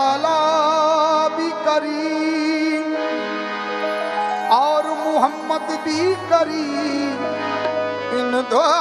हक ताला भी करीम और मोहम्मद भी करीम इन दोनों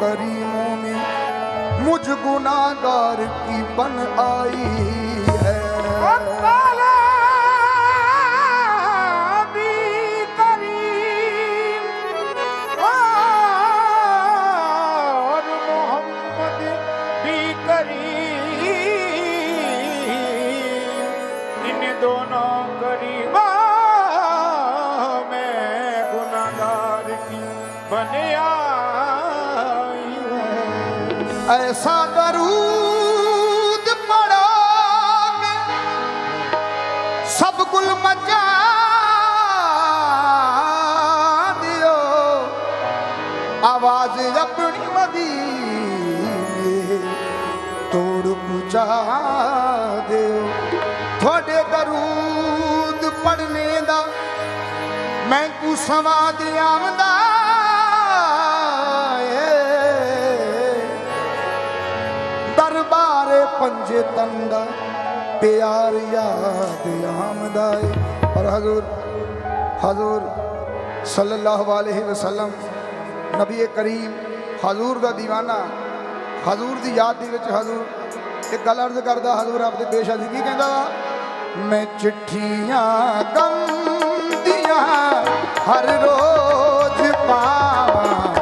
करीमों में मुझ गुनाहगार की बन आई है ਬਣਿਆ ਐਸਾ ਦਰੂਦ ਪੜਾਂਗੇ ਸਭ ਗੁਲ ਮਚਾ ਦਿਓ। ਆਵਾਜ਼ ਆਪਣੀ ਮਦੀ ਤੋੜ ਪੁਚਾ ਦਿਓ। ਤੁਹਾਡੇ ਦਰੂਦ ਪੜਨੇ ਦਾ ਮੈਂ ਕੋ ਸਵਾਦ ਆਵਦਾ। ਦਰਬਾਰੇ ਪੰਜੇ ਤੰਦਾ ਪਿਆਰ ਯਾਦ ਆਮਦਾ ਏ ਪਰ ਹਜ਼ੂਰ ਹਜ਼ੂਰ ਸੱਲੱਲਾਹੁ ਅਲੈहि ਵਸੱਲਮ, ਨਬੀ ਕਰੀਮ ਹਜ਼ੂਰ ਦਾ ਦੀਵਾਨਾ, ਹਜ਼ੂਰ ਦੀ ਯਾਦ ਦੇ ਵਿੱਚ ਹਜ਼ੂਰ ਇੱਕ ਗੱਲ ਅਰਜ਼ ਕਰਦਾ ਹਜ਼ੂਰ ਆਪਦੇ ਪੇਸ਼ ਅਜੀ ਕੀ ਕਹਿੰਦਾ ਮੈਂ ਚਿੱਠੀਆਂ ਗਮ ਦੀਆਂ ਹਰ ਰੋਜ਼ ਪਾਵਾਂ,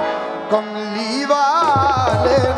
ਕਮਲੀ ਵਾਲੇ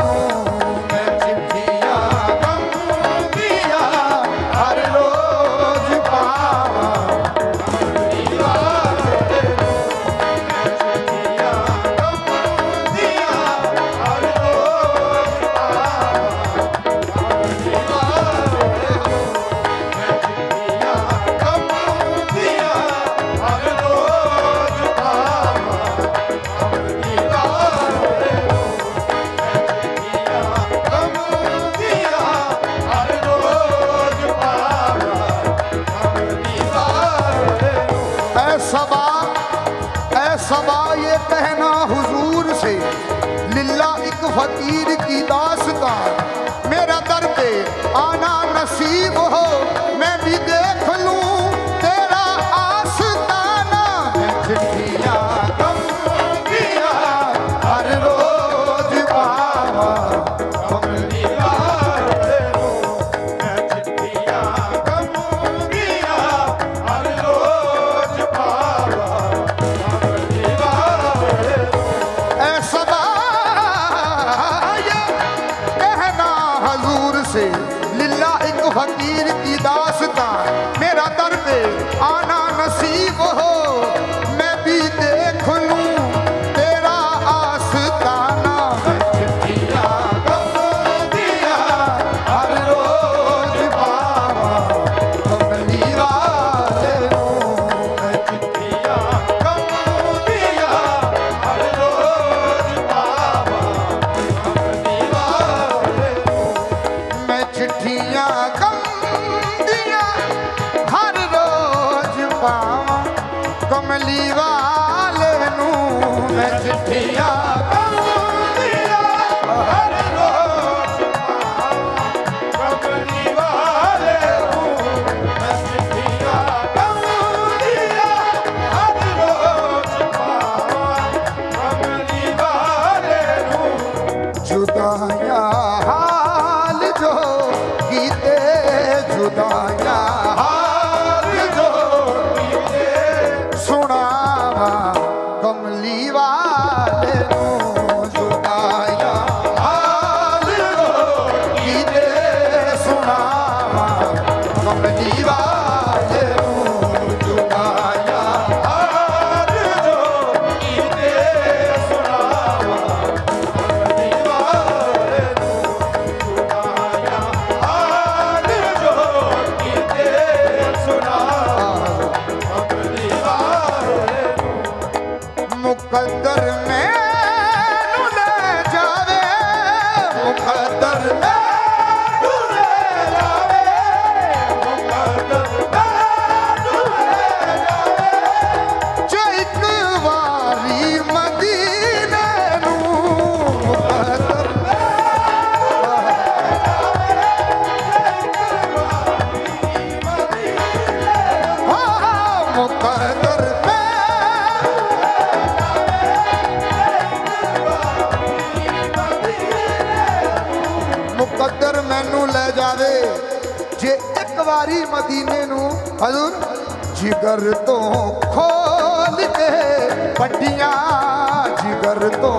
सुधा હજુર જીગર તો ખોલ કે પટિયા જીગર તો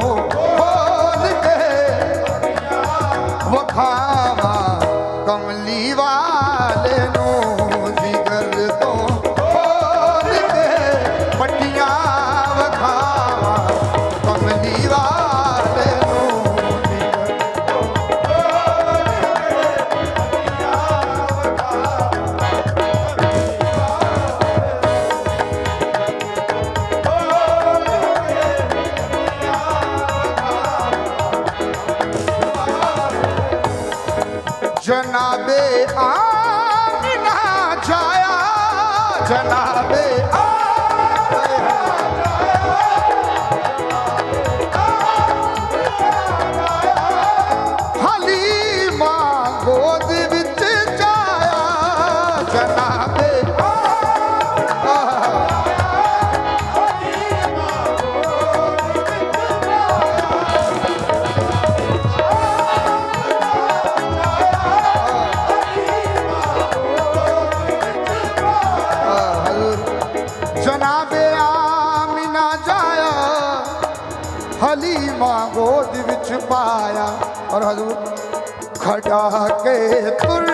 ਚਾਹ ਕੇ ਤੁਰ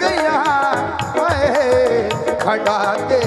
ਗਿਆ ਓਏ ਖੜਾ ਤੇ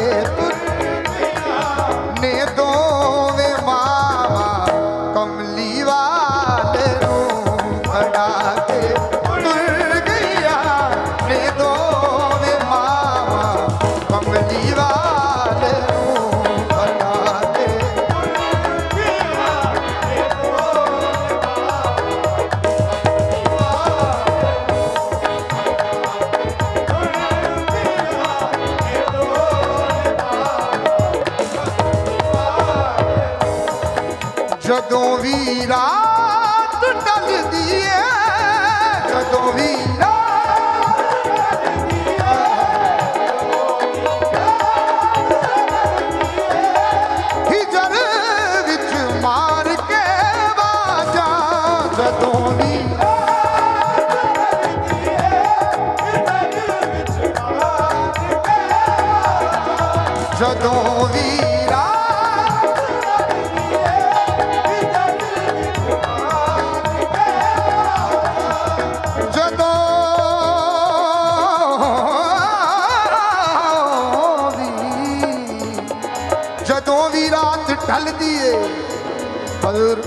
ਹਜ਼ੂਰ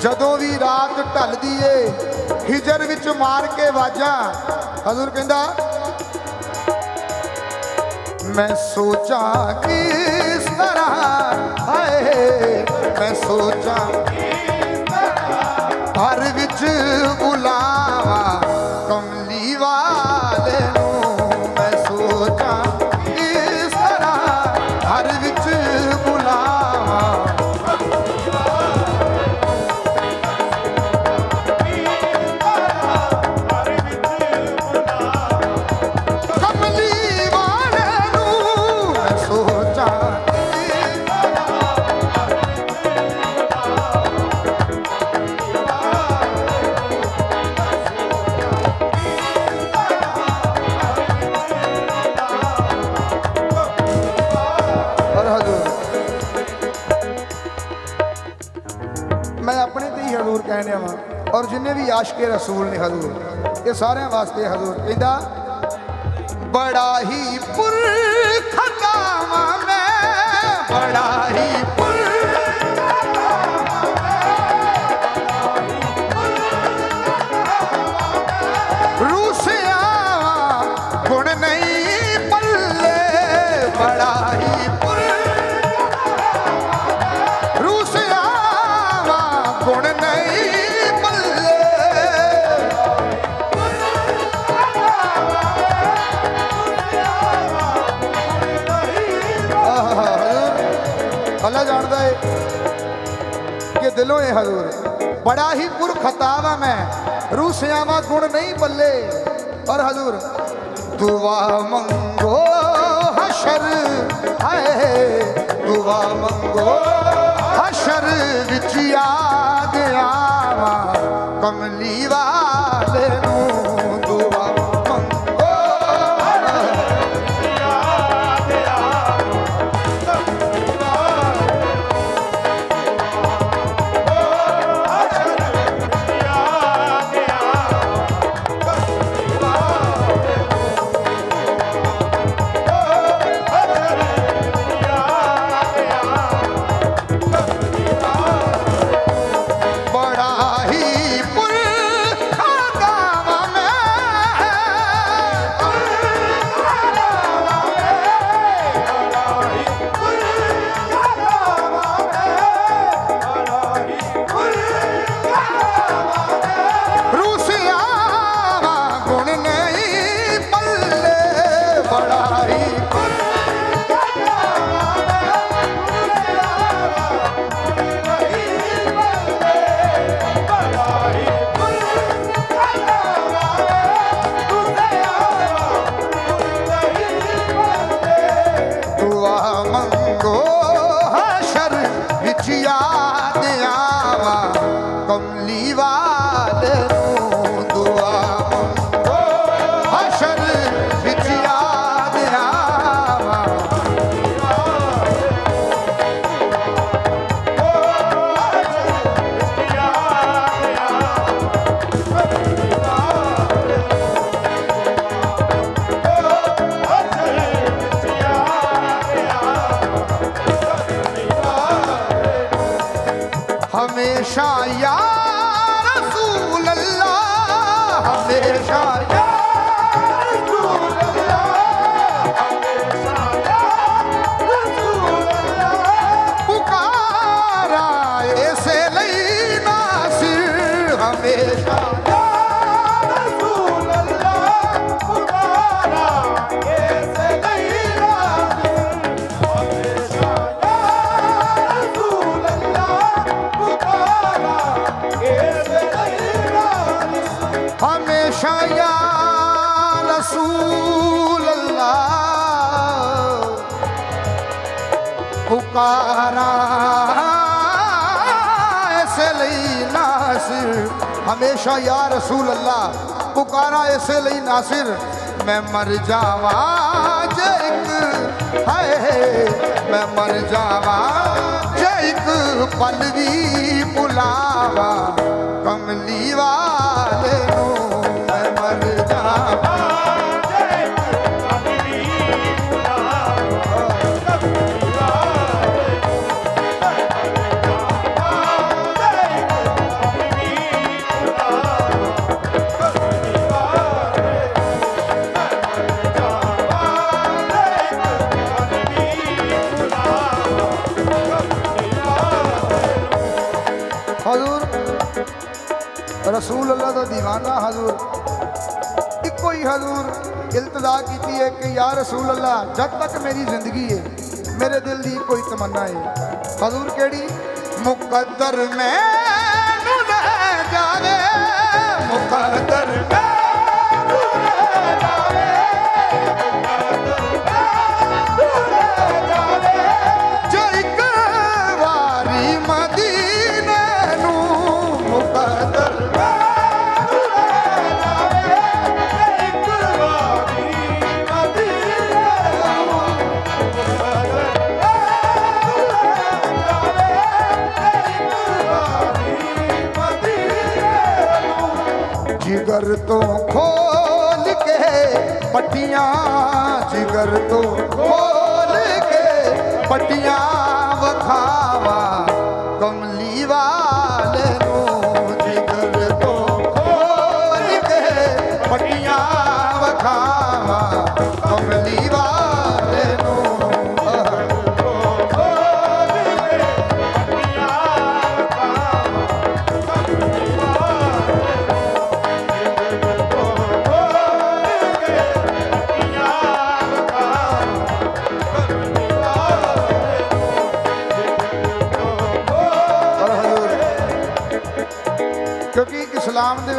ਜਦੋਂ ਵੀ ਰਾਤ ਢਲਦੀ ਏ, ਹਿਜਰ ਵਿੱਚ ਮਾਰ ਕੇ ਵਾਜਾ। ਹਜ਼ੂਰ ਕਹਿੰਦਾ, ਮੈਂ ਸੋਚਾਂ ਕਿਸ ਤਰ੍ਹਾਂ ਹਾਏ ਮੈਂ ਸੋਚਾਂ ਕਿਸ ਤਰ੍ਹਾਂ? ਘਰ ਵਿੱਚ ਬੁਲਾ ਆਸ਼ਕੇ ਰਸੂਲ ਨੇ ਹਜ਼ੂਰ। ਇਹ ਸਾਰਿਆਂ ਵਾਸਤੇ ਹਜ਼ੂਰ ਕਹਿੰਦਾ, ਬੜਾ ਹੀ ਪੁਰਖਤਾਵਾਂ ਮੈਂ, ਬੜਾ ਹੀ ਹਜ਼ੂਰ ਬੜਾ ਹੀ ਪੁਰਖਤਾਵਾ ਮੈਂ। ਰੂਸਿਆਵਾ ਗੁਣ ਨਹੀਂ ਬੱਲੇ। ਔਰ ਹਜ਼ੂਰ, ਦੁਆ ਮੰਗੋ ਹਸ਼ਰ। ਹਾਏ, ਦੁਆ ਮੰਗੋ ਹਸ਼ਰ ਵਿੱਚ ਯਾਦ ਆਵਾ। ਕਮਲੀ ਵਾਲੇ ਨੂੰ ਦੁਆ shine. पुकारा ऐसे लई नासिर हमेशा या रसूल अल्लाह पुकारा ऐसे लई नासिर मैं मर जावा एक है मैं मर जावा एक पलवी बुलावा कमलीवा ਦਾ دیਵਾਨਾ ਹਜ਼ੂਰ। ਇੱਕੋ ਹੀ ਹਜ਼ੂਰ ਇਲਤਜਾ ਕੀਤੀ ਹੈ ਕਿ ਯਾ ਰਸੂਲ ਅੱਲਾ ਜਦ ਤੱਕ ਮੇਰੀ ਜ਼ਿੰਦਗੀ ਹੈ ਮੇਰੇ ਦਿਲ ਦੀ ਕੋਈ ਤਮੰਨਾ ਹੈ ਹਜ਼ੂਰ ਕਿਹੜੀ? ਮੁਕੱਦਰ ਮੈਨੂੰ ਲੈ ਜਾਵੇ। ਮੁਕੱਦਰ ਤੋਂ ਖੋਲ ਕੇ ਪੱਟੀਆਂ ਜਿਗਰ ਤੋਂ ਖੋਲ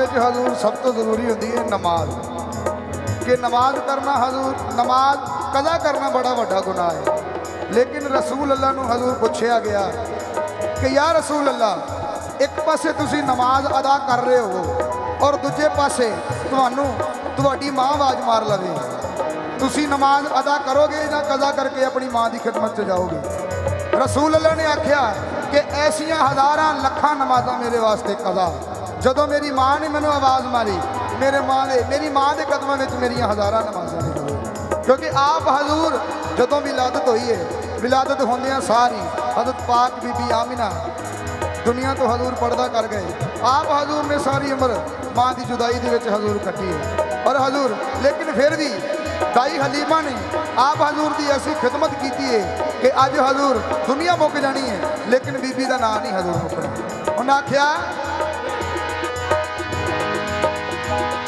ਵਿੱਚ ਹਜ਼ੂਰ ਸਭ ਤੋਂ ਜ਼ਰੂਰੀ ਹੁੰਦੀ ਹੈ ਨਮਾਜ਼। ਕਿ ਨਮਾਜ਼ ਕਰਨਾ ਹਜ਼ੂਰ, ਨਮਾਜ਼ ਕਜ਼ਾ ਕਰਨਾ ਬੜਾ ਵੱਡਾ ਗੁਨਾਹ ਹੈ। ਲੇਕਿਨ ਰਸੂਲ ਅੱਲਾ ਨੂੰ ਹਜ਼ੂਰ ਪੁੱਛਿਆ ਗਿਆ ਕਿ ਯਾ ਰਸੂਲ ਅੱਲਾ, ਇੱਕ ਪਾਸੇ ਤੁਸੀਂ ਨਮਾਜ਼ ਅਦਾ ਕਰ ਰਹੇ ਹੋ ਔਰ ਦੂਜੇ ਪਾਸੇ ਤੁਹਾਨੂੰ ਤੁਹਾਡੀ ਮਾਂ ਆਵਾਜ਼ ਮਾਰ ਲਵੇ। ਤੁਸੀਂ ਨਮਾਜ਼ ਅਦਾ ਕਰੋਗੇ ਜਾਂ ਕਜ਼ਾ ਕਰਕੇ ਆਪਣੀ ਮਾਂ ਦੀ ਖਿਦਮਤ 'ਚ ਜਾਓਗੇ? ਰਸੂਲ ਅੱਲਾ ਨੇ ਆਖਿਆ ਕਿ ਐਸੀਆਂ ਹਜ਼ਾਰਾਂ ਲੱਖਾਂ ਨਮਾਜ਼ਾਂ ਮੇਰੇ ਵਾਸਤੇ ਕਜ਼ਾ। ਜਦੋਂ ਮੇਰੀ ਮਾਂ ਨੇ ਮੈਨੂੰ ਆਵਾਜ਼ ਮਾਰੀ, ਮੇਰੇ ਮਾਂ ਦੇ ਮੇਰੀ ਮਾਂ ਦੇ ਕਦਮਾਂ ਵਿੱਚ ਮੇਰੀਆਂ ਹਜ਼ਾਰਾਂ ਨਮਾਜ਼ਾਂ ਨੇ ਕਿਉਂਕਿ ਆਪ ਹਜ਼ੂਰ ਜਦੋਂ ਵਿਲਾਦਤ ਹੋਈ ਹੈ ਵਿਲਾਦਤ ਹੁੰਦਿਆਂ ਸਾਰੀ ਹਜ਼ਰਤ ਪਾਕ ਬੀਬੀ ਆਮਿਨਾ ਦੁਨੀਆ ਤੋਂ ਹਜ਼ੂਰ ਪਰਦਾ ਕਰ ਗਏ। ਆਪ ਹਜ਼ੂਰ ਨੇ ਸਾਰੀ ਉਮਰ ਮਾਂ ਦੀ ਜੁਦਾਈ ਦੇ ਵਿੱਚ ਹਜ਼ੂਰ ਕੱਟੀ ਹੈ ਔਰ ਹਜ਼ੂਰ, ਲੇਕਿਨ ਫਿਰ ਵੀ ਦਾਈ ਹਲੀਮਾ ਨੇ ਆਪ ਹਜ਼ੂਰ ਦੀ ਐਸੀ ਖਿਦਮਤ ਕੀਤੀ ਹੈ ਕਿ ਅੱਜ ਹਜ਼ੂਰ ਦੁਨੀਆ ਮੁੱਕ ਜਾਣੀ ਹੈ ਲੇਕਿਨ ਬੀਬੀ ਦਾ ਨਾਂ ਨਹੀਂ ਹਜ਼ੂਰ ਮੁੱਕਣਾ। ਉਹਨਾਂ ਆਖਿਆ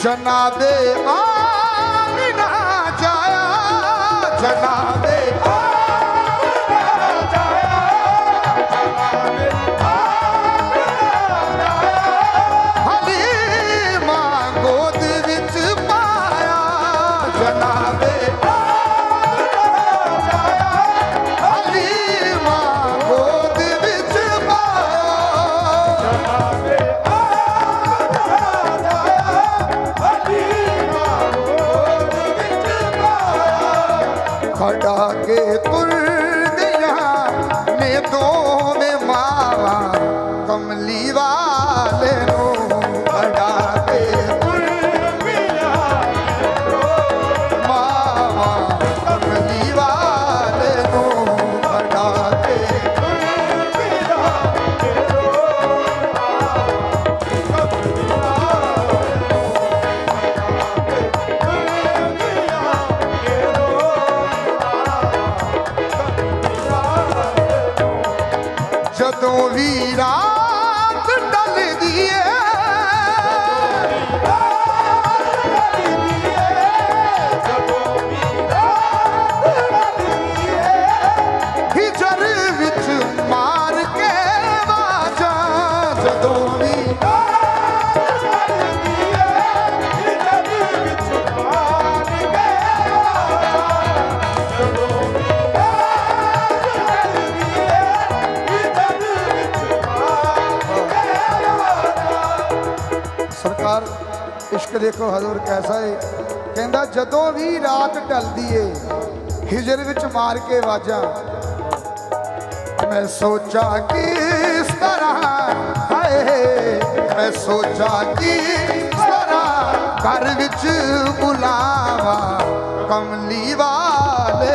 ਜਨਾਬੇ ਆਮਿਨਾ ਜਾਇਆ ਜਨਾਬੇ ਜਦੋਂ ਵੀ ਇਸ਼ਕ ਦੇਖੋ ਹਜ਼ੂਰ ਕੈਸਾ ਏ। ਕਹਿੰਦਾ, ਜਦੋਂ ਵੀ ਰਾਤ ਢਲਦੀ ਏ ਹਿਜਰ ਵਿੱਚ ਮਾਰ ਕੇ ਵਾਜਾਂ। ਮੈਂ ਸੋਚਾਂ ਕਿਸ ਤਰ੍ਹਾਂ, ਹਾਏ, ਮੈਂ ਸੋਚਾ ਕਿਸ ਤਰ੍ਹਾਂ ਘਰ ਵਿੱਚ ਬੁਲਾਵਾ ਕਮਲੀ ਵਾਲੇ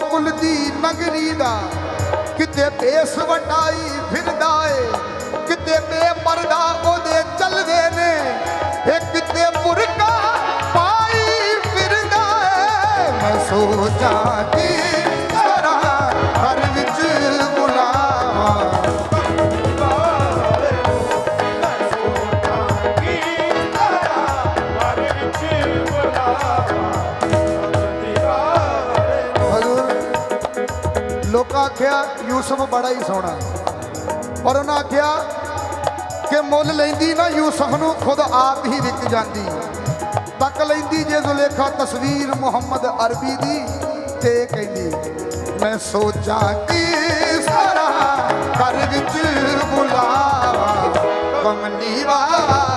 ਕੁਲ ਦੀ ਨਗਰੀ ਦਾ। ਕਿਤੇ ਭੇਸ ਵਟਾਈ ਫਿਰਦਾ ਏ, ਕਿਤੇ ਬੇਪਰਦਾ ਉਹਦੇ ਚਲਦੇ ਨੇ। ਇਹ ਕਿਤੇ ਮੁਰਗਾ ਪਾਈ ਫਿਰਦਾ ਏ। ਮੈਂ ਸੋਚਾਂ ਕਿ ਯੂਸਫ ਬੜਾ ਹੀ ਸੋਹਣਾ। ਪਰ ਉਹਨਾਂ ਆਖਿਆ ਕਿ ਮੁੱਲ ਲੈਂਦੀ ਨਾ ਯੂਸਫ ਨੂੰ, ਖੁਦ ਆਪ ਹੀ ਵਿਕ ਜਾਂਦੀ। ਤੱਕ ਲੈਂਦੀ ਜੇ ਜ਼ੁਲੇਖਾ ਤਸਵੀਰ ਮੁਹੰਮਦ ਅਰਬੀ ਦੀ, ਤੇ ਕਹਿੰਦੀ, ਮੈਂ ਸੋਚਾਂ ਕਿ ਸਾਰਾ ਘਰ ਵਿੱਚ ਬੁਲਾਵਾ ਕਮਲੀ ਵਾਲਾ